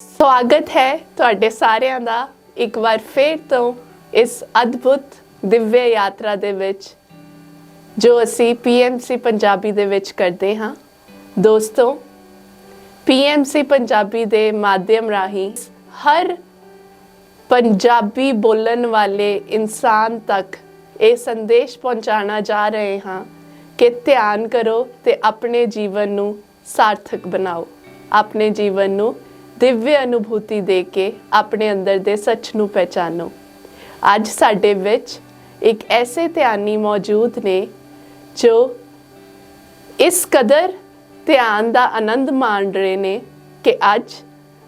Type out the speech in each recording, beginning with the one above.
ਸਵਾਗਤ ਹੈ ਤੁਹਾਡੇ ਸਾਰਿਆਂ ਦਾ ਇੱਕ ਵਾਰ ਫੇਰ ਤੋਂ ਇਸ ਅਦਭੁਤ ਦਿਵਯ ਯਾਤਰਾ ਦੇ ਵਿੱਚ, ਜੋ ਅਸੀਂ PMC ਪੰਜਾਬੀ ਦੇ ਵਿੱਚ ਕਰਦੇ ਹਾਂ। ਦੋਸਤੋ PMC ਪੰਜਾਬੀ ਦੇ ਮਾਧਿਅਮ ਰਾਹੀਂ ਹਰ ਪੰਜਾਬੀ ਬੋਲਣ ਵਾਲੇ ਇਨਸਾਨ ਤੱਕ ਇਹ ਸੰਦੇਸ਼ ਪਹੁੰਚਾਉਣਾ ਜਾ ਰਹੇ ਹਾਂ ਕਿ ਧਿਆਨ ਕਰੋ ਤੇ ਆਪਣੇ ਜੀਵਨ ਨੂੰ ਸਾਰਥਕ ਬਣਾਓ। ਆਪਣੇ ਜੀਵਨ ਨੂੰ ਦਿਵਯ ਅਨੁਭੂਤੀ ਦੇ ਕੇ ਆਪਣੇ ਅੰਦਰ ਦੇ ਸੱਚ ਨੂੰ ਪਹਿਚਾਨੋ। ਅੱਜ ਸਾਡੇ ਵਿੱਚ ਇੱਕ ਐਸੇ ਧਿਆਨੀ ਮੌਜੂਦ ਨੇ ਜੋ ਇਸ ਕਦਰ ਧਿਆਨ ਦਾ ਆਨੰਦ ਮਾਣ ਰਹੇ ਨੇ ਕਿ ਅੱਜ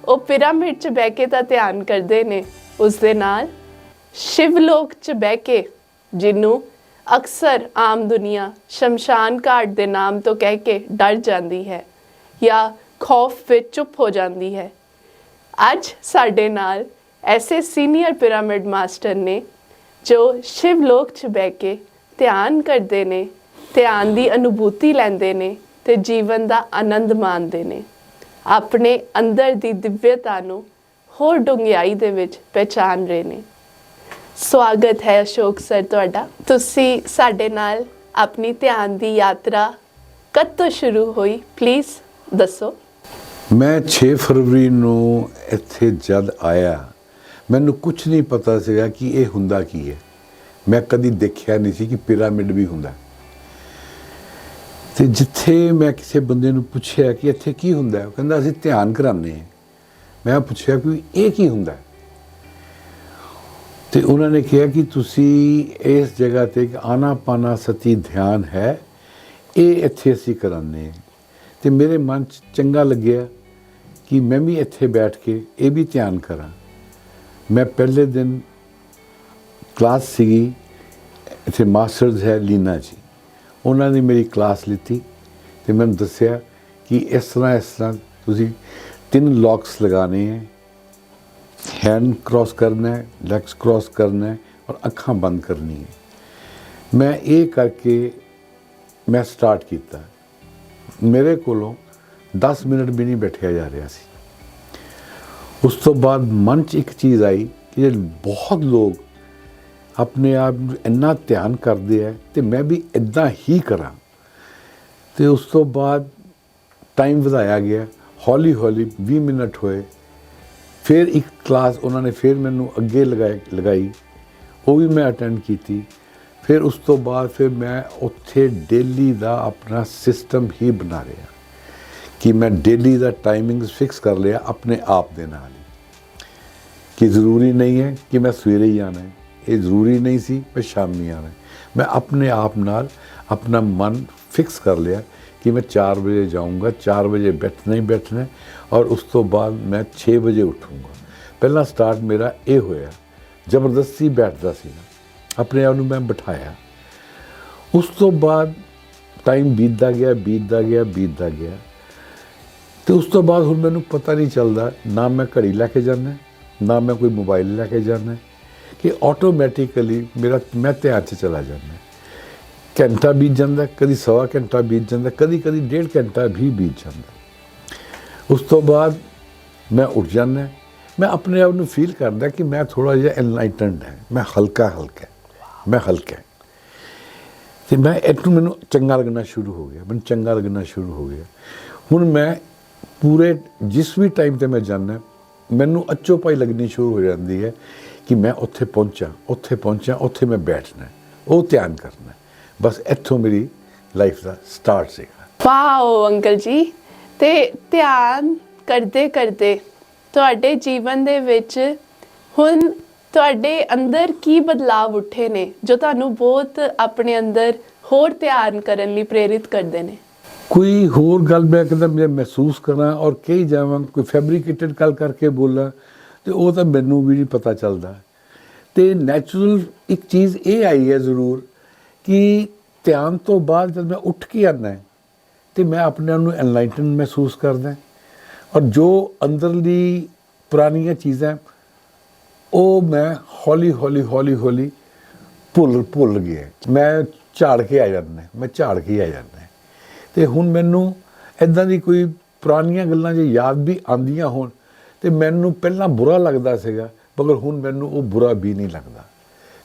ਉਹ ਪਿਰਾਮਿਡ 'ਚ ਬਹਿ ਕੇ ਤਾਂ ਧਿਆਨ ਕਰਦੇ ਨੇ, ਉਸ ਦੇ ਨਾਲ ਸ਼ਿਵਲੋਕ 'ਚ ਬਹਿ ਕੇ ਜਿਹਨੂੰ ਅਕਸਰ ਆਮ ਦੁਨੀਆ ਸ਼ਮਸ਼ਾਨ ਘਾਟ ਦੇ ਨਾਮ ਤੋਂ ਕਹਿ ਕੇ ਡਰ ਜਾਂਦੀ ਹੈ ਜਾਂ ਖੌਫ ਵਿੱਚ ਚੁੱਪ ਹੋ ਜਾਂਦੀ ਹੈ। ਅੱਜ ਸਾਡੇ ਨਾਲ ਐਸੇ ਸੀਨੀਅਰ ਪਿਰਾਮਿਡ ਮਾਸਟਰ ਨੇ ਜੋ ਸ਼ਿਵਲੋਕ 'ਚ ਬਹਿ ਕੇ ਧਿਆਨ ਕਰਦੇ ਨੇ, ਧਿਆਨ ਦੀ ਅਨੁਭੂਤੀ ਲੈਂਦੇ ਨੇ ਤੇ ਜੀਵਨ ਦਾ ਆਨੰਦ ਮਾਣਦੇ ਨੇ। ਆਪਣੇ ਅੰਦਰ ਦੀ ਦਿਵਯਤਾ ਨੂੰ ਹੋਰ ਡੂੰਘਾਈ ਦੇ ਵਿੱਚ ਪਹਿਚਾਨ ਰਹੇ ਨੇ। ਸਵਾਗਤ ਹੈ ਅਸ਼ੋਕ ਸਰ ਤੁਹਾਡਾ। ਤੁਸੀਂ ਸਾਡੇ ਨਾਲ ਆਪਣੀ ਧਿਆਨ ਦੀ ਯਾਤਰਾ ਕਦ ਤੋਂ ਸ਼ੁਰੂ ਹੋਈ? ਪਲੀਜ਼ ਦੱਸੋ। ਮੈਂ 6 ਫਰਵਰੀ ਨੂੰ ਇੱਥੇ ਜਦ ਆਇਆ, ਮੈਨੂੰ ਕੁਝ ਨਹੀਂ ਪਤਾ ਸੀਗਾ ਕਿ ਇਹ ਹੁੰਦਾ ਕੀ ਹੈ। ਮੈਂ ਕਦੀ ਦੇਖਿਆ ਨਹੀਂ ਸੀ ਕਿ ਪਿਰਾਮਿਡ ਵੀ ਹੁੰਦਾ। ਤੇ ਜਿੱਥੇ ਮੈਂ ਕਿਸੇ ਬੰਦੇ ਨੂੰ ਪੁੱਛਿਆ ਕਿ ਇੱਥੇ ਕੀ ਹੁੰਦਾ ਉਹ ਕਹਿੰਦਾ, ਅਸੀਂ ਧਿਆਨ ਕਰਾਉਂਦੇ ਹਾਂ। ਮੈਂ ਪੁੱਛਿਆ ਕਿ ਇਹ ਕੀ ਹੁੰਦਾ ਹੈ? ਤੇ ਉਹਨਾਂ ਨੇ ਕਿਹਾ ਕਿ ਤੁਸੀਂ ਇਸ ਜਗ੍ਹਾ ਤੇ ਇੱਕ ਆਨਾਪਾਨਾ ਸਤੀ ਧਿਆਨ ਹੈ, ਇਹ ਇੱਥੇ ਅਸੀਂ ਕਰਾਉਂਦੇ ਹਾਂ। ਤੇ ਮੇਰੇ ਮਨ 'ਚ ਚੰਗਾ ਲੱਗਿਆ। ਕਿ ਮੈਂ ਵੀ ਇੱਥੇ ਬੈਠ ਕੇ ਇਹ ਵੀ ਧਿਆਨ ਕਰਾਂ। ਮੈਂ ਪਹਿਲੇ ਦਿਨ ਕਲਾਸ ਸੀਗੀ, ਇੱਥੇ ਮਾਸਟਰਸ ਹੈ ਲੀਨਾ ਜੀ। ਉਹਨਾਂ ਨੇ ਮੇਰੀ ਕਲਾਸ ਲਿੱਤੀ ਤੇ ਮੈਨੂੰ ਦੱਸਿਆ ਕਿ ਇਸ ਤਰ੍ਹਾਂ ਇਸ ਤਰ੍ਹਾਂ ਤੁਸੀਂ ਤਿੰਨ ਲੌਕਸ ਲਗਾਣੇ ਹੈ ਹੈਂਡ ਕ੍ਰਾਸ ਕਰਨਾ ਹੈ ਲੈਗਸ ਕ੍ਰਾਸ ਕਰਨਾ ਹੈ ਔਰ ਅੱਖਾਂ ਬੰਦ ਕਰਨੀ ਹੈ। ਮੈਂ ਇਹ ਕਰਕੇ ਮੈਂ ਸਟਾਰਟ ਕੀਤਾ। ਮੇਰੇ ਕੋਲੋਂ 10 ਮਿੰਟ ਵੀ ਨਹੀਂ ਬੈਠਿਆ ਜਾ ਰਿਹਾ ਸੀ। ਉਸ ਤੋਂ ਬਾਅਦ ਮਨ 'ਚ ਇੱਕ ਚੀਜ਼ ਆਈ ਕਿ ਬਹੁਤ ਲੋਕ ਆਪਣੇ ਆਪ ਨੂੰ ਇੰਨਾ ਧਿਆਨ ਕਰਦੇ ਆ ਤੇ ਮੈਂ ਵੀ ਇਦਾਂ ਹੀ ਕਰਾਂ। ਤੇ ਉਸ ਤੋਂ ਬਾਅਦ ਟਾਈਮ ਵਧਾਇਆ ਗਿਆ, ਹੌਲੀ ਹੌਲੀ 20 ਮਿੰਟ ਹੋਏ। ਫਿਰ ਇੱਕ ਕਲਾਸ ਉਹਨਾਂ ਨੇ ਫਿਰ ਮੈਨੂੰ ਅੱਗੇ ਲਗਾਈ ਲਗਾਈ। ਉਹ ਵੀ ਮੈਂ ਅਟੈਂਡ ਕੀਤੀ। ਫਿਰ ਉਸ ਤੋਂ ਬਾਅਦ ਫਿਰ ਮੈਂ ਉੱਥੇ ਡੇਲੀ ਦਾ ਆਪਣਾ ਸਿਸਟਮ ਹੀ ਬਣਾ ਰਿਹਾ। ਕਿ ਮੈਂ ਡੇਲੀ ਦਾ ਟਾਈਮਿੰਗਸ ਫਿਕਸ ਕਰ ਲਿਆ ਆਪਣੇ ਆਪ ਦੇ ਨਾਲ ਹੀ। ਕਿ ਜ਼ਰੂਰੀ ਨਹੀਂ ਹੈ ਕਿ ਮੈਂ ਸਵੇਰੇ ਹੀ ਆਣਾ ਹੈ। ਇਹ ਜ਼ਰੂਰੀ ਨਹੀਂ ਸੀ ਮੈਂ ਸ਼ਾਮੀ ਆਣਾ ਮੈਂ ਆਪਣੇ ਆਪ ਨਾਲ ਆਪਣਾ ਮਨ ਫਿਕਸ ਕਰ ਲਿਆ ਕਿ ਮੈਂ 4 ਵਜੇ ਜਾਊਂਗਾ 4 ਵਜੇ ਬੈਠਣਾ ਹੀ ਬੈਠਣਾ ਔਰ ਉਸ ਤੋਂ ਬਾਅਦ ਮੈਂ 6 ਵਜੇ ਉੱਠੂੰਗਾ। ਪਹਿਲਾ ਸਟਾਰਟ ਮੇਰਾ ਇਹ ਹੋਇਆ, ਜ਼ਬਰਦਸਤੀ ਬੈਠਦਾ ਸੀ ਆਪਣੇ ਆਪ ਨੂੰ ਮੈਂ ਬਿਠਾਇਆ। ਉਸ ਤੋਂ ਬਾਅਦ ਟਾਈਮ ਬੀਤਦਾ ਗਿਆ ਬੀਤਦਾ ਗਿਆ ਬੀਤਦਾ ਗਿਆ। ਤੇ ਉਸ ਤੋਂ ਬਾਅਦ ਹੁਣ ਮੈਨੂੰ ਪਤਾ ਨਹੀਂ ਚੱਲਦਾ ਨਾ ਮੈਂ ਘੜੀ ਲੈ ਕੇ ਜਾਣਾ ਨਾ ਮੈਂ ਕੋਈ ਮੋਬਾਈਲ ਲੈ ਕੇ ਜਾਣਾ ਕਿ ਆਟੋਮੈਟਿਕਲੀ ਮੇਰਾ, ਮੈਂ ਧਿਆਨ 'ਚ ਚਲਾ ਜਾਂਦਾ। ਘੰਟਾ ਬੀਤ ਜਾਂਦਾ, ਕਦੀ ਸਵਾ ਘੰਟਾ ਬੀਤ ਜਾਂਦਾ, ਕਦੀ ਕਦੀ ਡੇਢ ਘੰਟਾ ਵੀ ਬੀਤ ਜਾਂਦਾ। ਉਸ ਤੋਂ ਬਾਅਦ ਮੈਂ ਉੱਠ ਜਾਂਦਾ, ਮੈਂ ਆਪਣੇ ਆਪ ਨੂੰ ਫੀਲ ਕਰਦਾ ਕਿ ਮੈਂ ਥੋੜਾ ਜਿਹਾ ਐਨਲਾਈਟਨਡ ਹੈ, ਮੈਂ ਹਲਕਾ ਹਲਕਾ ਮੈਂ ਹਲਕਾ ਤੇ ਮੈਂ, ਇਹਨੂੰ ਮੈਨੂੰ ਚੰਗਾ ਲੱਗਣਾ ਸ਼ੁਰੂ ਹੋ ਗਿਆ, ਮੈਨੂੰ ਚੰਗਾ ਲੱਗਣਾ ਸ਼ੁਰੂ ਹੋ ਗਿਆ। ਹੁਣ ਮੈਂ ਪੂਰੇ ਜਿਸ ਵੀ ਟਾਈਮ ਤੇ ਮੈਂ ਜਾਂਦਾ, ਮੈਨੂੰ ਅੱਚੋ ਪਾਈ ਲੱਗਣੀ ਸ਼ੁਰੂ ਹੋ ਜਾਂਦੀ ਹੈ ਕਿ ਮੈਂ ਉੱਥੇ ਪਹੁੰਚਾਂ ਉੱਥੇ ਪਹੁੰਚਾਂ, ਉੱਥੇ ਮੈਂ ਬੈਠਣਾ, ਉਹ ਧਿਆਨ ਕਰਨਾ। ਬਸ ਇੱਥੋਂ ਮੇਰੀ ਲਾਈਫ ਦਾ ਸਟਾਰਟ ਸੀਗਾ। Wow, uncle ji. ਤੇ ਧਿਆਨ ਕਰਦੇ ਕਰਦੇ ਤੁਹਾਡੇ ਜੀਵਨ ਦੇ ਵਿੱਚ ਹੁਣ ਤੁਹਾਡੇ ਅੰਦਰ ਕੀ ਬਦਲਾਵ ਉੱਠੇ ਨੇ, ਜੋ ਤੁਹਾਨੂੰ ਬਹੁਤ ਆਪਣੇ ਅੰਦਰ ਹੋਰ ਧਿਆਨ ਕਰਨ ਲਈ ਪ੍ਰੇਰਿਤ ਕਰਦੇ ਨੇ? ਕੋਈ ਹੋਰ ਗੱਲ ਮੈਂ ਕਹਿੰਦਾ ਮੈਂ ਮਹਿਸੂਸ ਕਰਾਂ ਔਰ ਕਹੀ ਜਾਵਾਂ ਕੋਈ ਫੈਬਰੀਕੇਟਡ ਗੱਲ ਕਰਕੇ ਬੋਲਾਂ ਤੇ ਉਹ ਤਾਂ ਮੈਨੂੰ ਵੀ ਨਹੀਂ ਪਤਾ ਚੱਲਦਾ। ਤੇ ਨੈਚੁਰਲ ਇੱਕ ਚੀਜ਼ ਇਹ ਆਈ ਹੈ ਜ਼ਰੂਰ ਕਿ ਧਿਆਨ ਤੋਂ ਬਾਅਦ ਜਦ ਮੈਂ ਉੱਠ ਕੇ ਆਉਂਦਾ ਹੈ, ਤੇ ਮੈਂ ਆਪਣੇ ਆਪ ਨੂੰ ਐਨਲਾਈਟਨ ਮਹਿਸੂਸ ਕਰਦਾ ਔਰ ਜੋ ਅੰਦਰਲੀ ਪੁਰਾਣੀਆਂ ਚੀਜ਼ਾਂ ਉਹ ਮੈਂ ਹੌਲੀ ਹੌਲੀ ਹੌਲੀ ਹੌਲੀ ਭੁੱਲ ਭੁੱਲ ਗਿਆ। ਮੈਂ ਝਾੜ ਕੇ ਆ ਜਾਂਦਾ ਮੈਂ ਝਾੜ ਕੇ ਆ ਜਾਂਦਾ ਤੇ ਹੁਣ ਮੈਨੂੰ ਇਦਾਂ ਦੀ ਕੋਈ ਪੁਰਾਣੀਆਂ ਗੱਲਾਂ ਜੇ ਯਾਦ ਵੀ ਆਉਂਦੀਆਂ ਹੋਣ ਤੇ ਮੈਨੂੰ ਪਹਿਲਾਂ ਬੁਰਾ ਲੱਗਦਾ ਸੀਗਾ ਮਗਰ ਹੁਣ ਮੈਨੂੰ ਉਹ ਬੁਰਾ ਵੀ ਨਹੀਂ ਲੱਗਦਾ।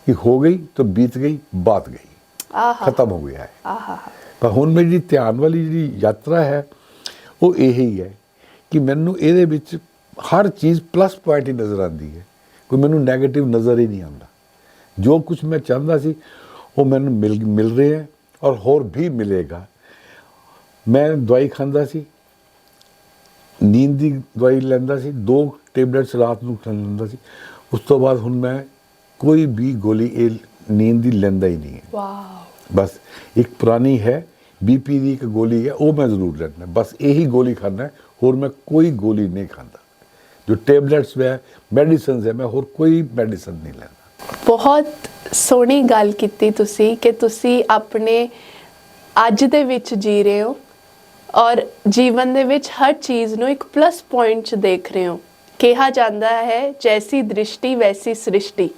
ਕਿ ਹੋ ਗਈ ਤਾਂ ਬੀਤ ਗਈ ਬਾਤ ਗਈ। ਆਹਾ। ਖਤਮ ਹੋ ਗਿਆ ਹੈ। ਆਹਾ। ਪਰ ਹੁਣ ਮੇਰੀ ਧਿਆਨ ਵਾਲੀ ਜਿਹੜੀ ਯਾਤਰਾ ਹੈ ਉਹ ਇਹ ਹੀ ਹੈ ਕਿ ਮੈਨੂੰ ਇਹਦੇ ਵਿੱਚ ਹਰ ਚੀਜ਼ ਪਲੱਸ ਪੁਆਇੰਟ ਹੀ ਨਜ਼ਰ ਆਉਂਦੀ ਹੈ। ਕੋਈ ਮੈਨੂੰ 네ਗੇਟਿਵ ਨਜ਼ਰ ਹੀ ਨਹੀਂ ਆਉਂਦਾ। ਜੋ ਕੁਝ ਮੈਂ ਚਾਹੁੰਦਾ ਸੀ ਉਹ ਮੈਨੂੰ ਮਿਲ ਮਿਲ ਰਿਹਾ ਹੈ ਔਰ ਹੋਰ ਵੀ ਮਿਲੇਗਾ। ਮੈਂ ਦਵਾਈ ਖਾਂਦਾ ਸੀ। ਨੀਂਦ ਦੀ ਦਵਾਈ ਲੈਂਦਾ ਸੀ। ਦੋ ਟੇਬਲੇਟਸ ਰਾਤ ਨੂੰ ਖਾ ਲੈਂਦਾ ਸੀ। ਉਸ ਤੋਂ ਬਾਅਦ ਹੁਣ ਮੈਂ ਕੋਈ ਵੀ ਗੋਲੀ ਇਹ ਨੀਂਦ ਦੀ ਲੈਂਦਾ ਹੀ ਨਹੀਂ ਹੈ। ਵਾਓ। ਬਸ ਇੱਕ ਪੁਰਾਣੀ ਹੈ ਬੀਪੀ ਦੀ ਇੱਕ ਗੋਲੀ ਹੈ ਉਹ ਮੈਂ ਜ਼ਰੂਰ ਲੈਣਾ ਬਸ ਇਹੀ ਗੋਲੀ ਖਾਣਾ ਹੈ ਹੋਰ ਮੈਂ ਕੋਈ ਗੋਲੀ ਨਹੀਂ ਖਾਂਦਾ। ਜੋ ਟੈਬਲੇਟਸ ਹੈ ਮੈਡੀਸਿਨਸ ਹੈ ਮੈਂ ਹੋਰ ਕੋਈ ਮੈਡੀਸਨ ਨਹੀਂ ਲੈਂਦਾ। ਬਹੁਤ ਸੋਹਣੀ ਗੱਲ ਕੀਤੀ ਤੁਸੀਂ ਕਿ ਤੁਸੀਂ ਆਪਣੇ ਅੱਜ ਦੇ ਵਿੱਚ ਜੀ ਰਹੇ ਹੋ। ਔਰ ਜੀਵਨ ਦੇ ਵਿੱਚ ਹਰ ਚੀਜ਼ ਨੂੰ ਇੱਕ ਪਲੱਸ ਪੁਆਇੰਟ 'ਚ ਦੇਖ ਰਹੇ ਹੋ। ਕਿਹਾ ਜਾਂਦਾ ਹੈ, ਜੈਸੀ ਦ੍ਰਿਸ਼ਟੀ, ਵੈਸੀ ਸ੍ਰਿਸ਼ਟੀ।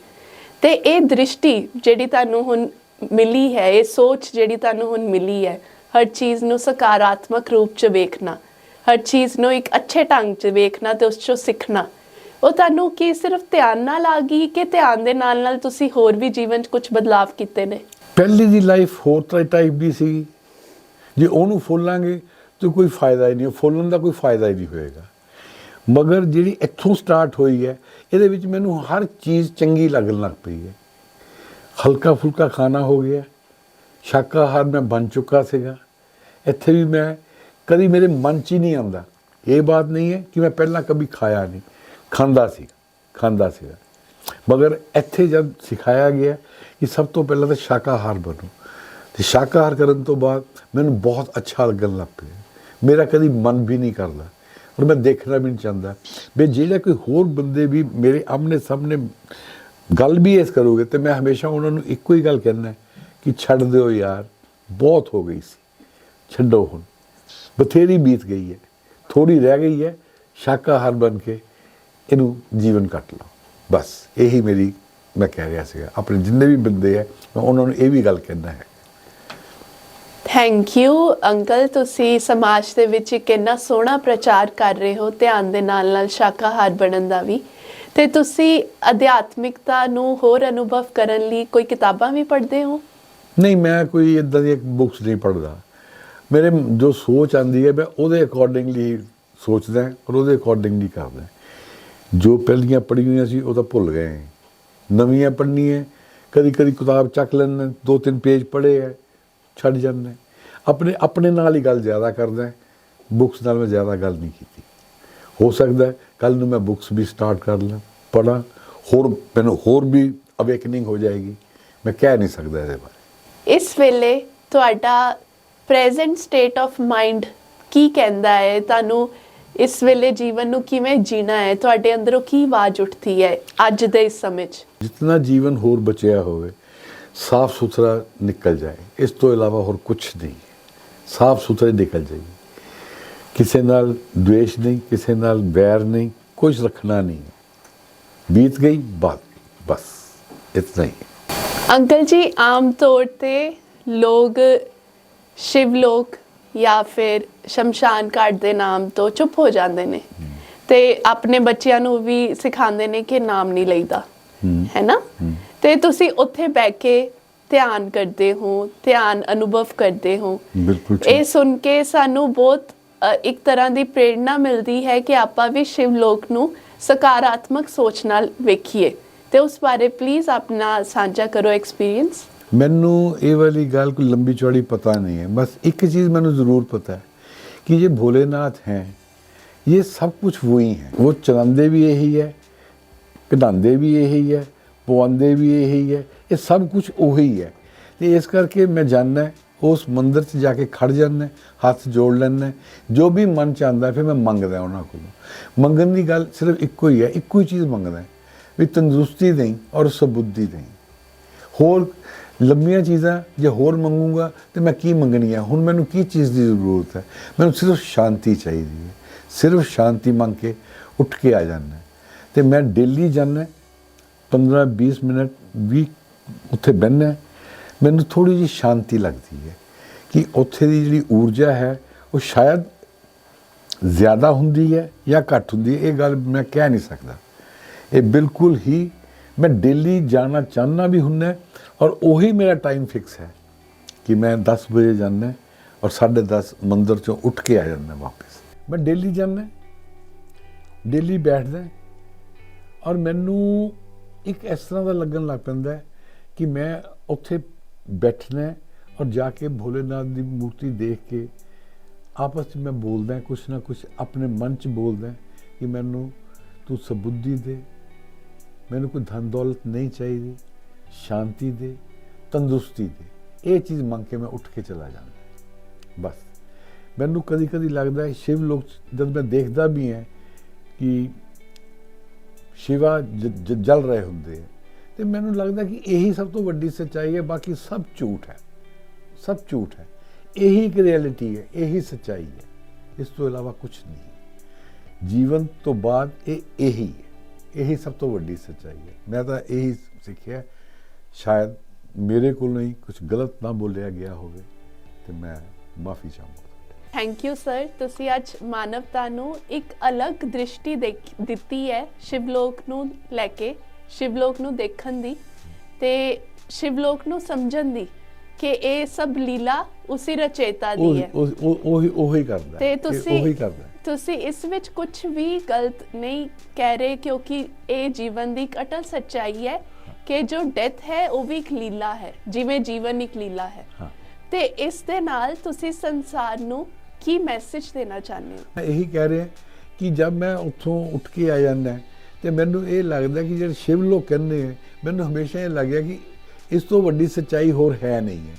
ਤੇ ਇਹ ਦ੍ਰਿਸ਼ਟੀ ਜਿਹੜੀ ਤੁਹਾਨੂੰ ਹੁਣ ਮਿਲੀ ਹੈ, ਇਹ ਸੋਚ ਜਿਹੜੀ ਤੁਹਾਨੂੰ ਹੁਣ ਮਿਲੀ ਹੈ, ਹਰ ਚੀਜ਼ ਨੂੰ ਸਕਾਰਾਤਮਕ ਰੂਪ 'ਚ ਵੇਖਣਾ, ਹਰ ਚੀਜ਼ ਨੂੰ ਇੱਕ ਅੱਛੇ ਢੰਗ 'ਚ ਵੇਖਣਾ ਤੇ ਉਸ 'ਚੋਂ ਸਿੱਖਣਾ, ਉਹ ਤੁਹਾਨੂੰ ਕੀ ਸਿਰਫ ਧਿਆਨ ਨਾਲ ਆ ਗਈ ਕਿ ਧਿਆਨ ਦੇ ਨਾਲ ਨਾਲ ਤੁਸੀਂ ਹੋਰ ਵੀ ਜੀਵਨ 'ਚ ਕੁਝ ਬਦਲਾਵ ਕੀਤੇ ਨੇ? ਪਹਿਲੀ ਦੀ ਲਾਈਫ ਹੋਰ ਟਾਈਪ ਦੀ ਸੀ ਜੇ ਉਹਨੂੰ ਫੋਲਾਂਗੇ ਤਾਂ ਕੋਈ ਫਾਇਦਾ ਹੀ ਨਹੀਂ, ਫੋਲਣ ਦਾ ਕੋਈ ਫਾਇਦਾ ਹੀ ਨਹੀਂ ਹੋਏਗਾ। ਮਗਰ ਜਿਹੜੀ ਇੱਥੋਂ ਸਟਾਰਟ ਹੋਈ ਹੈ, ਇਹਦੇ ਵਿੱਚ ਮੈਨੂੰ ਹਰ ਚੀਜ਼ ਚੰਗੀ ਲੱਗਣ ਲੱਗ ਪਈ ਹੈ। ਹਲਕਾ ਫੁਲਕਾ ਖਾਣਾ ਹੋ ਗਿਆ, ਸ਼ਾਕਾਹਾਰ ਮੈਂ ਬਣ ਚੁੱਕਾ ਸੀਗਾ। ਇੱਥੇ ਵੀ ਮੈਂ ਕਦੀ ਮੇਰੇ ਮਨ 'ਚ ਹੀ ਨਹੀਂ ਆਉਂਦਾ। ਇਹ ਬਾਤ ਨਹੀਂ ਹੈ ਕਿ ਮੈਂ ਪਹਿਲਾਂ ਕਦੀ ਖਾਇਆ ਨਹੀਂ, ਖਾਂਦਾ ਸੀ, ਖਾਂਦਾ ਸੀਗਾ। ਮਗਰ ਇੱਥੇ ਜਦ ਸਿਖਾਇਆ ਗਿਆ ਕਿ ਸਭ ਤੋਂ ਪਹਿਲਾਂ ਤਾਂ ਸ਼ਾਕਾਹਾਰ ਬਣੋ। ਤੇ ਸ਼ਾਕਾਹਾਰ ਕਰਨ ਤੋਂ ਬਾਅਦ ਮੈਨੂੰ ਬਹੁਤ ਅੱਛਾ ਲੱਗਣ ਲੱਗ ਪਿਆ। ਮੇਰਾ ਕਦੀ ਮਨ ਵੀ ਨਹੀਂ ਕਰਦਾ ਔਰ ਮੈਂ ਦੇਖਣਾ ਵੀ ਨਹੀਂ ਚਾਹੁੰਦਾ। ਵੀ ਜਿਹੜਾ ਕੋਈ ਹੋਰ ਬੰਦੇ ਵੀ ਮੇਰੇ ਆਮਨੇ ਸਾਹਮਣੇ ਗੱਲ ਵੀ ਇਸ ਕਰੋਗੇ ਤੇ ਮੈਂ ਹਮੇਸ਼ਾ ਉਹਨਾਂ ਨੂੰ ਇੱਕੋ ਹੀ ਗੱਲ ਕਹਿਣਾ ਕਿ ਛੱਡ ਦਿਓ ਯਾਰ, ਬਹੁਤ ਹੋ ਗਈ ਸੀ, ਛੱਡੋ ਹੁਣ। ਬਥੇਰੀ ਬੀਤ ਗਈ ਹੈ ਥੋੜੀ ਰਹਿ ਗਈ ਹੈ, ਸ਼ਾਕਾਹਾਰ ਬਣ ਕੇ ਇਹਨੂੰ ਜੀਵਨ ਕੱਟ ਲਓ। ਬਸ, ਇਹੀ ਮੇਰੀ ਮੈਂ ਕਹਿ ਰਿਹਾ ਸੀਗਾ। ਆਪਣੇ ਜਿੰਨੇ ਵੀ ਬੰਦੇ ਹੈ, ਮੈਂ ਉਹਨਾਂ ਨੂੰ ਇਹ ਵੀ ਗੱਲ ਕਹਿਣਾ ਹੈ। ਥੈਂਕ ਯੂ ਅੰਕਲ ਤੁਸੀਂ ਸਮਾਜ ਦੇ ਵਿੱਚ ਇੱਕ ਇੰਨਾ ਸੋਹਣਾ ਪ੍ਰਚਾਰ ਕਰ ਰਹੇ ਹੋ, ਧਿਆਨ ਦੇ ਨਾਲ ਨਾਲ ਸ਼ਾਕਾਹਾਰ ਬਣਨ ਦਾ ਵੀ। ਤੇ ਤੁਸੀਂ ਅਧਿਆਤਮਿਕਤਾ ਨੂੰ ਹੋਰ ਅਨੁਭਵ ਕਰਨ ਲਈ ਕੋਈ ਕਿਤਾਬਾਂ ਵੀ ਪੜ੍ਹਦੇ ਹੋ? ਨਹੀਂ, ਮੈਂ ਕੋਈ ਇਦਾਂ ਦੀ ਬੁੱਕਸ ਨਹੀਂ ਪੜ੍ਹਦਾ। ਮੇਰੇ ਜੋ ਸੋਚ ਆਂਦੀ ਹੈ, ਮੈਂ ਉਹਦੇ ਅਕੋਰਡਿੰਗਲੀ ਸੋਚਦਾ ਔਰ ਉਹਦੇ ਅਕੋਰਡਿੰਗਲੀ ਕਰਦਾ ਜੋ ਪਹਿਲੀਆਂ ਪੜ੍ਹੀਆਂ ਹੋਈਆਂ ਸੀ, ਉਹ ਤਾਂ ਭੁੱਲ ਗਏ ਨਵੀਆਂ ਪੜ੍ਹਨੀ ਹੈ ਕਦੀ ਕਦੀ ਕਿਤਾਬ ਚੱਕ ਲੈਂਦੇ ਦੋ ਤਿੰਨ ਪੇਜ ਪੜ੍ਹੇ ਹੈ, ਛੱਡ ਜਾਂਦੇ ਆਪਣੇ ਆਪਣੇ ਨਾਲ ਹੀ ਗੱਲ ਜ਼ਿਆਦਾ ਕਰਦਾ ਬੁੱਕਸ ਨਾਲ ਮੈਂ ਜ਼ਿਆਦਾ ਗੱਲ ਨਹੀਂ ਕੀਤੀ। ਹੋ ਸਕਦਾ ਕੱਲ ਨੂੰ ਮੈਂ ਬੁੱਕਸ ਵੀ ਸਟਾਰਟ ਕਰ ਲਾਂ ਪੜਾਂ ਹੋਰ ਮੈਨੂੰ ਹੋਰ ਵੀ ਅਵੇਕਨਿੰਗ ਹੋ ਜਾਏਗੀ। ਮੈਂ ਕਹਿ ਨਹੀਂ ਸਕਦਾ ਇਹਦੇ ਬਾਰੇ। ਇਸ ਵੇਲੇ ਤੁਹਾਡਾ ਪ੍ਰੈਜ਼ੈਂਟ ਸਟੇਟ ਆਫ ਮਾਈਂਡ ਕੀ ਕਹਿੰਦਾ ਹੈ? ਤੁਹਾਨੂੰ ਇਸ ਵੇਲੇ ਜੀਵਨ ਨੂੰ ਕਿਵੇਂ ਜੀਣਾ ਹੈ? ਤੁਹਾਡੇ ਅੰਦਰੋਂ ਕੀ ਆਵਾਜ਼ ਉੱਠਦੀ ਹੈ ਅੱਜ ਦੇ ਇਸ ਸਮੇਂ 'ਚ? ਜਿਤਨਾ ਜੀਵਨ ਹੋਰ ਬਚਿਆ ਹੋਵੇ ਸਾਫ਼ ਸੁਥਰਾ ਨਿਕਲ ਜਾਏ। ਇਸ ਤੋਂ ਇਲਾਵਾ ਹੋਰ ਕੁਝ ਨਹੀਂ। ਸਾਫ ਸੁਥਰੇ ਨਿਕਲ ਜਾਈਏ ਕਿਸੇ ਨਾਲ द्वेष ਨਹੀਂ ਕਿਸੇ ਨਾਲ ਵੈਰ ਨਹੀਂ ਕੁਝ ਰੱਖਣਾ ਨਹੀਂ ਬੀਤ ਗਈ ਬਾਤ ਬਸ ਇਤਨਾ ਹੀ ਅੰਕਲ ਜੀ ਆਮ ਤੌਰ ਤੇ ਲੋਕ ਸ਼ਿਵ ਲੋਕ ਜਾਂ ਫਿਰ ਸ਼ਮਸ਼ਾਨ ਘਾਟ ਦੇ ਨਾਮ ਤੋਂ ਚੁੱਪ ਹੋ ਜਾਂਦੇ ਨੇ ਤੇ ਆਪਣੇ ਬੱਚਿਆਂ ਨੂੰ ਵੀ ਸਿਖਾਉਂਦੇ ਨੇ ਕਿ ਨਾਮ ਨਹੀਂ ਲਈਦਾ ਹੈ ਨਾ ਤੇ ਤੁਸੀਂ ਉੱਥੇ ਬੈ ਕੇ ਧਿਆਨ ਕਰਦੇ ਹੋ ਧਿਆਨ ਅਨੁਭਵ ਕਰਦੇ ਹੋ। ਬਿਲਕੁਲ ਇਹ ਸੁਣ ਕੇ ਸਾਨੂੰ ਬਹੁਤ ਇੱਕ ਤਰ੍ਹਾਂ ਦੀ ਪ੍ਰੇਰਣਾ ਮਿਲਦੀ ਹੈ ਕਿ ਆਪਾਂ ਵੀ ਸ਼ਿਵ ਲੋਕ ਨੂੰ ਸਕਾਰਾਤਮਕ ਸੋਚ ਨਾਲ ਵੇਖੀਏ। ਤੇ ਉਸ ਬਾਰੇ ਪਲੀਜ਼ ਆਪਣਾ ਸਾਂਝਾ ਕਰੋ ਐਕਸਪੀਰੀਅੰਸ ਮੈਨੂੰ ਇਹ ਵਾਲੀ ਗੱਲ ਕੋਈ ਲੰਬੀ ਚੌੜੀ ਪਤਾ ਨਹੀਂ ਹੈ। ਬਸ ਇੱਕ ਚੀਜ਼ ਮੈਨੂੰ ਜ਼ਰੂਰ ਪਤਾ ਹੈ ਕਿ ਇਹ ਭੋਲੇਨਾਥ ਹੈ ਇਹ ਸਭ ਕੁਝ ਵਹੀ ਹੈ। ਉਹ ਚਲਾਉਂਦੇ ਵੀ ਇਹੀ ਹੈ ਕਢਾਉਂਦੇ ਵੀ ਇਹੀ ਹੈ ਪਵਾਉਂਦੇ ਵੀ ਇਹੀ ਹੈ ਇਹ ਸਭ ਕੁਝ ਉਹੀ ਹੈ। ਤੇ ਇਸ ਕਰਕੇ ਮੈਂ ਜਾਣਦਾ ਉਸ ਮੰਦਰ 'ਚ ਜਾ ਕੇ ਖੜ ਜਾਂਦਾ ਹੱਥ ਜੋੜ ਲੈਂਦਾ ਜੋ ਵੀ ਮਨ ਚ ਆਉਂਦਾ ਫਿਰ ਮੈਂ ਮੰਗਦਾ ਉਹਨਾਂ ਕੋਲੋਂ। ਮੰਗਣ ਦੀ ਗੱਲ ਸਿਰਫ ਇੱਕੋ ਹੀ ਹੈ, ਇੱਕੋ ਹੀ ਚੀਜ਼ ਮੰਗਦਾ ਵੀ ਤੰਦਰੁਸਤੀ ਦੇਈ ਔਰ ਸਬੁੱਧੀ ਦੇਈ। ਹੋਰ ਲੰਮੀਆਂ ਚੀਜ਼ਾਂ, ਜੇ ਹੋਰ ਮੰਗੂੰਗਾ ਤੇ ਮੈਂ ਕੀ ਮੰਗਣੀ ਹੈ? ਹੁਣ ਮੈਨੂੰ ਕੀ ਚੀਜ਼ ਦੀ ਜ਼ਰੂਰਤ ਹੈ? ਮੈਨੂੰ ਸਿਰਫ ਸ਼ਾਂਤੀ ਚਾਹੀਦੀ ਹੈ। ਸਿਰਫ ਸ਼ਾਂਤੀ ਮੰਗ ਕੇ ਉੱਠ ਕੇ ਆ ਜਾਣਾ ਤੇ ਮੈਂ ਡੇਲੀ ਜਾਂਦਾ 15 20 ਮਿੰਟ ਵੀ ਉੱਥੇ ਬਹਿਣਾ ਮੈਨੂੰ ਥੋੜੀ ਜਿਹੀ ਸ਼ਾਂਤੀ ਲੱਗਦੀ ਹੈ ਕਿ ਉੱਥੇ ਦੀ ਜਿਹੜੀ ਊਰਜਾ ਹੈ, ਉਹ ਸ਼ਾਇਦ ਜ਼ਿਆਦਾ ਹੁੰਦੀ ਹੈ ਜਾਂ ਘੱਟ ਹੁੰਦੀ ਹੈ। ਇਹ ਗੱਲ ਮੈਂ ਕਹਿ ਨਹੀਂ ਸਕਦਾ। ਇਹ ਬਿਲਕੁਲ ਹੀ ਮੈਂ ਦਿੱਲੀ ਜਾਣਾ ਚਾਹਨਾ ਵੀ ਹੁੰਨਾ ਔਰ ਉਹੀ ਮੇਰਾ ਟਾਈਮ ਫਿਕਸ ਹੈ ਕਿ ਮੈਂ 10 ਵਜੇ ਜਾਣਾ ਔਰ 10:30 ਮੰਦਰ ਚੋਂ ਉੱਠ ਕੇ ਆ ਜਾਂਦਾ ਵਾਪਸ। ਮੈਂ ਦਿੱਲੀ ਜਾਣਾ ਦਿੱਲੀ ਬੈਠਦਾ ਔਰ ਮੈਨੂੰ ਇੱਕ ਇਸ ਤਰ੍ਹਾਂ ਦਾ ਲੱਗਣ ਲੱਗ ਪੈਂਦਾ ਹੈ ਕਿ ਮੈਂ ਉੱਥੇ ਬੈਠਣਾ ਔਰ ਜਾ ਕੇ ਭੋਲੇਨਾਥ ਦੀ ਮੂਰਤੀ ਦੇਖ ਕੇ ਆਪਸ ਵਿੱਚ ਮੈਂ ਬੋਲਦਾ ਕੁਛ ਨਾ ਕੁਛ ਆਪਣੇ ਮਨ ਚ ਬੋਲਦਾ ਕਿ ਮੈਨੂੰ ਤੂੰ ਸਬੁੱਧੀ ਦੇ, ਮੈਨੂੰ ਕੋਈ ਧਨ ਦੌਲਤ ਨਹੀਂ ਚਾਹੀਦੀ, ਸ਼ਾਂਤੀ ਦੇ, ਤੰਦਰੁਸਤੀ ਦੇ। ਇਹ ਚੀਜ਼ ਮੰਗ ਕੇ ਮੈਂ ਉੱਠ ਕੇ ਚਲਾ ਜਾਂਦਾ ਬਸ। ਮੈਨੂੰ ਕਦੀ ਕਦੀ ਲੱਗਦਾ ਹੈ, ਸ਼ਿਵ ਲੋਕ ਜਦ ਮੈਂ ਦੇਖਦਾ ਵੀ ਹਾਂ ਕਿ ਸ਼ਿਵਾ ਜਲ ਰਹੇ ਹੁੰਦੇ ਆ ਤੇ ਮੈਨੂੰ ਲੱਗਦਾ ਕਿ ਇਹੀ ਸਭ ਤੋਂ ਵੱਡੀ ਸੱਚਾਈ ਹੈ, ਬਾਕੀ ਸਭ ਝੂਠ ਹੈ। ਸਭ ਝੂਠ ਹੈ। ਇਹੀ ਇੱਕ ਰਿਐਲਿਟੀ ਹੈ, ਇਹੀ ਸੱਚਾਈ ਹੈ। ਇਸ ਤੋਂ ਇਲਾਵਾ ਕੁਝ ਨਹੀਂ। ਜੀਵਨ ਤੋਂ ਬਾਅਦ ਇਹ ਇਹੀ ਹੈ। ਇਹੀ ਸਭ ਤੋਂ ਵੱਡੀ ਸੱਚਾਈ ਹੈ। ਮੈਂ ਤਾਂ ਇਹੀ ਸਿੱਖਿਆ, ਸ਼ਾਇਦ ਮੇਰੇ ਕੋਲ ਨਹੀਂ ਕੁਝ ਗਲਤ ਨਾ ਬੋਲਿਆ ਗਿਆ ਹੋਵੇ, ਤੇ ਮੈਂ ਮਾਫੀ ਚਾਹਾਂਗਾ। ਥੈਂਕ ਯੂ ਸਰ ਤੁਸੀਂ ਅੱਜ ਮਾਨਵਤਾ ਨੂੰ ਇੱਕ ਅਲੱਗ ਦ੍ਰਿਸ਼ਟੀ ਦੇਖ- ਦਿੱਤੀ ਹੈ ਸ਼ਿਵਲੋਕ ਨੂੰ ਲੈ ਕੇ। ਸ਼ਿਵਲੋਕ ਨੂੰ ਦੇਖਣ ਦੀ ਤੇ ਸ਼ਿਵਲੋਕ ਨੂੰ ਸਮਝਣ ਦੀ ਕਿ ਇਹ ਸਭ ਲੀਲਾ ਉਸੇ ਰਚੇਤਾ ਦੀ ਹੈ। ਉਹ ਉਹ- ਉਹੀ ਉਹੀ ਕਰਦਾ ਤੇ ਹੈ, ਤੁਸੀਂ ਉਹੀ ਕਰਦਾ ਹੈ। ਤੁਸੀਂ ਇਸ ਵਿੱਚ ਕੁਝ ਵੀ ਗਲਤ ਨਹੀਂ ਕਹਿ ਰਹੇ ਕਿਉਂਕਿ ਇਹ ਜੀਵਨ ਦੀ ਅਟਲ ਸੱਚਾਈ ਹੈ ਕਿ ਜੋ ਡੈਥ ਹੈ ਉਹ ਵੀ ਇੱਕ ਲੀਲਾ ਹੈ ਜਿਵੇਂ ਜੀਵਨ ਇੱਕ ਲੀਲਾ ਹੈ। ਹਾਂ। ਤੇ ਇਸ ਦੇ ਨਾਲ ਤੁਸੀਂ ਸੰਸਾਰ ਨੂੰ ਕੀ ਮੈਸੇਜ ਦੇਣਾ ਚਾਹੁੰਦੇ ਹੋ? ਮੈਂ ਇਹੀ ਕਹਿ ਰਿਹਾ ਕਿ ਜਦ ਮੈਂ ਉੱਥੋਂ ਉੱਠ ਕੇ ਆ ਜਾਂਦਾ ਤੇ ਮੈਨੂੰ ਇਹ ਲੱਗਦਾ ਕਿ ਜਿਹੜੇ ਸ਼ਿਵ ਲੋਕ ਕਹਿੰਦੇ ਆ, ਮੈਨੂੰ ਹਮੇਸ਼ਾ ਇਹ ਲੱਗਿਆ ਕਿ ਇਸ ਤੋਂ ਵੱਡੀ ਸੱਚਾਈ ਹੋਰ ਹੈ ਨਹੀਂ ਹੈ।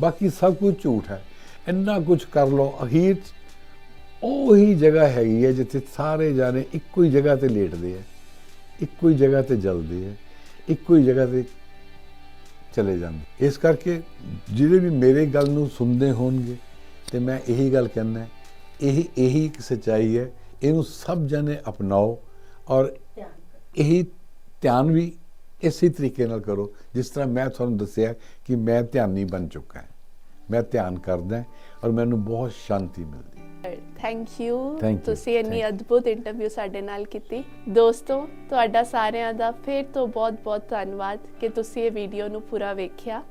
ਬਾਕੀ ਸਭ ਕੁਝ ਝੂਠ ਹੈ। ਇੰਨਾ ਕੁਝ ਕਰ ਲਓ, ਅਖੀਰ 'ਚ ਉਹੀ ਜਗ੍ਹਾ ਹੈਗੀ ਹੈ ਜਿੱਥੇ ਸਾਰੇ ਜਾਣੇ ਇੱਕੋ ਹੀ ਜਗ੍ਹਾ ਤੇ ਲੇਟਦੇ ਆ, ਇੱਕੋ ਹੀ ਜਗ੍ਹਾ ਤੇ ਜਲਦੇ ਆ, ਇੱਕੋ ਹੀ ਜਗ੍ਹਾ ਤੇ ਚਲੇ ਜਾਂਦੇ ਇਸ ਕਰਕੇ ਜਿਹੜੇ ਵੀ ਮੇਰੇ ਗੱਲ ਨੂੰ ਸੁਣਦੇ ਹੋਣਗੇ, ਤੇ ਮੈਂ ਇਹੀ ਗੱਲ ਕਹਿੰਦਾ, ਇਹ, ਇਹੀ ਇੱਕ ਸਚਾਈ ਹੈ। ਇਹਨੂੰ ਸਭ ਜਣੇ ਅਪਣਾਓ ਔਰ ਇਹੀ ਧਿਆਨ ਵੀ ਇਸੇ ਤਰੀਕੇ ਨਾਲ ਕਰੋ ਜਿਸ ਤਰ੍ਹਾਂ ਮੈਂ ਤੁਹਾਨੂੰ ਦੱਸਿਆ ਕਿ ਮੈਂ ਧਿਆਨੀ ਬਣ ਚੁੱਕਾ ਹਾਂ। ਮੈਂ ਧਿਆਨ ਕਰਦਾ ਔਰ ਮੈਨੂੰ ਬਹੁਤ ਸ਼ਾਂਤੀ ਮਿਲਦੀ ਥੈਂਕ ਯੂ ਤੁਸੀਂ ਇੰਨੀ ਅਦਭੁਤ ਇੰਟਰਵਿਊ ਸਾਡੇ ਨਾਲ ਕੀਤੀ। ਦੋਸਤੋ ਤੁਹਾਡਾ ਸਾਰਿਆਂ ਦਾ ਫਿਰ ਤੋਂ ਬਹੁਤ-ਬਹੁਤ ਧੰਨਵਾਦ ਕਿ ਤੁਸੀਂ ਇਹ ਵੀਡੀਓ ਨੂੰ ਪੂਰਾ ਵੇਖਿਆ।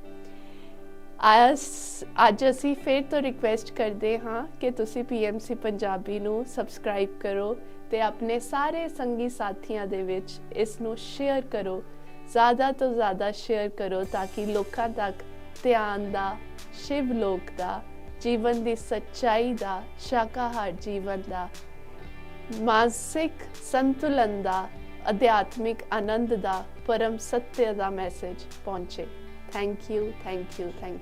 ਅੱਜ ਅੱਜ ਅਸੀਂ ਫਿਰ ਤੋਂ ਰਿਕੁਐਸਟ ਕਰਦੇ ਹਾਂ ਕਿ ਤੁਸੀਂ PMC ਪੰਜਾਬੀ ਨੂੰ ਸਬਸਕ੍ਰਾਈਬ ਕਰੋ ਤੇ ਆਪਣੇ ਸਾਰੇ ਸੰਗੀ ਸਾਥੀਆਂ ਦੇ ਵਿੱਚ ਇਸ ਨੂੰ ਸ਼ੇਅਰ ਕਰੋ। ਜ਼ਿਆਦਾ ਤੋਂ ਜ਼ਿਆਦਾ ਸ਼ੇਅਰ ਕਰੋ ਤਾਂ ਕਿ ਲੋਕਾਂ ਤੱਕ ਧਿਆਨ ਦਾ, ਸ਼ਿਵ ਲੋਕ ਦਾ, ਜੀਵਨ ਦੀ ਸੱਚਾਈ ਦਾ, ਸ਼ਾਕਾਹਾਰ ਜੀਵਨ ਦਾ, ਮਾਨਸਿਕ ਸੰਤੁਲਨ ਦਾ, ਅਧਿਆਤਮਿਕ ਆਨੰਦ ਦਾ, ਪਰਮ ਸੱਤਿਆ ਦਾ ਮੈਸੇਜ ਪਹੁੰਚੇ। Thank you thank you thank